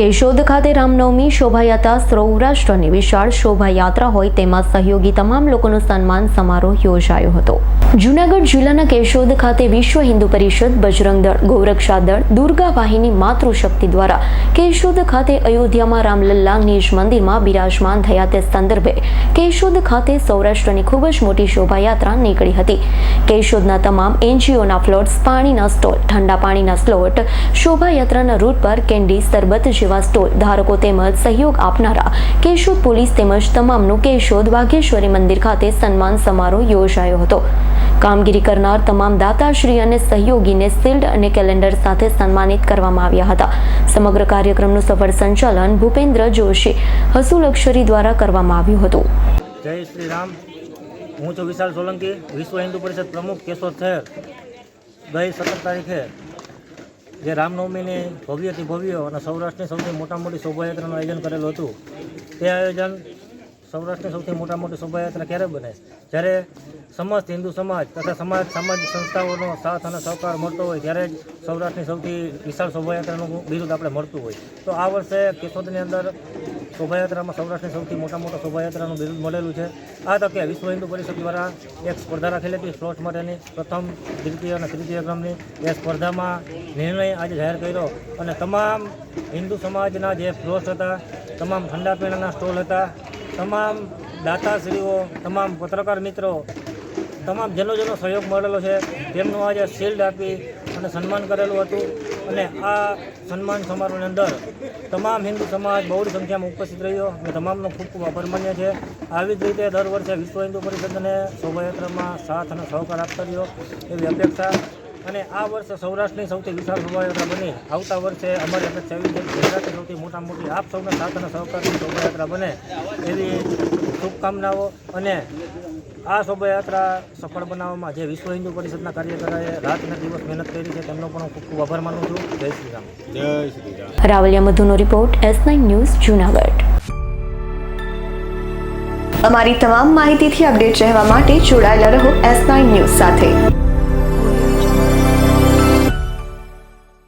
કેશોદ ખાતે રામનવમી શોભાયાત્રા સૌરાષ્ટ્રની વિશાળ શોભાયાત્રા હોય તેમાં સહયોગી તમામ લોકોનો સન્માન સમારોહ યોજાયો હતો. જૂનાગઢ જિલ્લાના કેશોદ ખાતે વિશ્વ હિન્દુ પરિષદ, બજરંગ દળ, ગૌરક્ષા દળ, દુર્ગા વાહિની માતૃશક્તિ દ્વારા કેશોદ ખાતે અયોધ્યામાં રામલલ્લા નિજ મંદિરમાં બિરાજમાન થયા તે સંદર્ભે કેશોદ ખાતે સૌરાષ્ટ્રની ખૂબ જ મોટી શોભાયાત્રા નીકળી હતી. કેશોદના તમામ એનજીઓના ફ્લોટ્સ, પાણીના સ્ટોલ, ઠંડા પાણીના સ્લોટ, શોભાયાત્રાના રૂટ પર કેન્ડી, સરબત જેવા સ્ટોલ ધારકો તેમજ સહયોગ આપનારા કેશોદ પોલીસ તેમજ તમામનું કેશોદ વાઘેશ્વરી મંદિર ખાતે સન્માન સમારોહ યોજાયો હતો. કામગીરી કરનાર તમામ દાતાશ્રી અને સહયોગીને શિલ્ડ અને કેલેન્ડર સાથે સન્માનિત કરવામાં આવ્યા હતા. સમગ્ર કાર્યક્રમનું સફળ સંચાલન ભૂપેન્દ્ર જોશી હસુલ અક્ષરી દ્વારા કરવામાં આવ્યું હતું. જય શ્રી રામ. હું છું વિશાલ સોલંકી, વિશ્વ હિન્દુ પરિષદ પ્રમુખ કેશોદ થેર ગઈ સત્તર તારીખે જે રામનવમીની ભવ્યથી ભવ્ય અને સૌરાષ્ટ્રની સૌથી મોટા મોટી શોભાયાત્રાનું આયોજન કરેલું હતું, તે આયોજન સૌરાષ્ટ્રની સૌથી મોટા મોટી શોભાયાત્રા ક્યારે બને? જ્યારે સમસ્ત હિન્દુ સમાજ તથા સમાજ, સામાજિક સંસ્થાઓનો સાથ અને સહકાર મળતો હોય, ત્યારે જ સૌરાષ્ટ્રની સૌથી વિશાળ શોભાયાત્રાનું બિરુદ આપણે મળતું હોય. તો આ વર્ષે કેશોદની અંદર શોભાયાત્રામાં સૌરાષ્ટ્રની સૌથી મોટા મોટા શોભાયાત્રાનું બિરુદ મળેલું છે. આ તકે વિશ્વ હિન્દુ પરિષદ દ્વારા એક સ્પર્ધા રાખેલી હતી. સ્લોટ માટેની પ્રથમ દ્વિતીય અને તૃતીય ક્રમની એ સ્પર્ધામાં નિર્ણય આજે જાહેર કર્યો અને તમામ હિન્દુ સમાજના જે ફ્લોટ હતા, તમામ ઠંડા પીણાના સ્ટોલ હતા તમામ દાતાશ્રીઓ, તમામ પત્રકાર મિત્રો, તમામ જેનો જેનો સહયોગ મળેલો છે, તેમનું આજે શિલ્ડ આપી અને સન્માન કરેલું હતું. અને આ સન્માન સમારોહની અંદર તમામ હિન્દુ સમાજ બહુ સંખ્યામાં ઉપસ્થિત રહ્યો અને તમામનો ખૂબ ખૂબ આભાર માન્ય છે. આવી જ રીતે દર વર્ષે વિશ્વ હિન્દુ પરિષદને શોભાયાત્રામાં સાથ અને સહકાર આપતા રહ્યો એવી અપેક્ષા અને આ વર્ષે સૌરાષ્ટ્રની સૌથી વિશાળ શોભાયાત્રા બની. આવતા વર્ષે અમારી અપેક્ષા એવી છે કે ગુજરાતની સૌથી મોટા મોટી આપ સૌના સાથ અને સહકારની શોભાયાત્રા બને એવી શુભકામનાઓ અને આ શોભાયાત્રા સફળ બનાવવામાં જે વિશ્વ હિન્દુ પરિષદના કાર્યકરોએ રાત અને દિવસ મહેનત કરી છે તેમનો પણ હું ખૂબ ખૂબ આભાર માનું છું. જય શ્રી રામ. જય Shri Ram. Ravaliya મધુનો report S nine news Junagadh. અમારી તમામ માહિતીથી અપડેટ રહેવા માટે જોડાયેલા રહો એસ નાઇન ન્યૂઝ સાથે.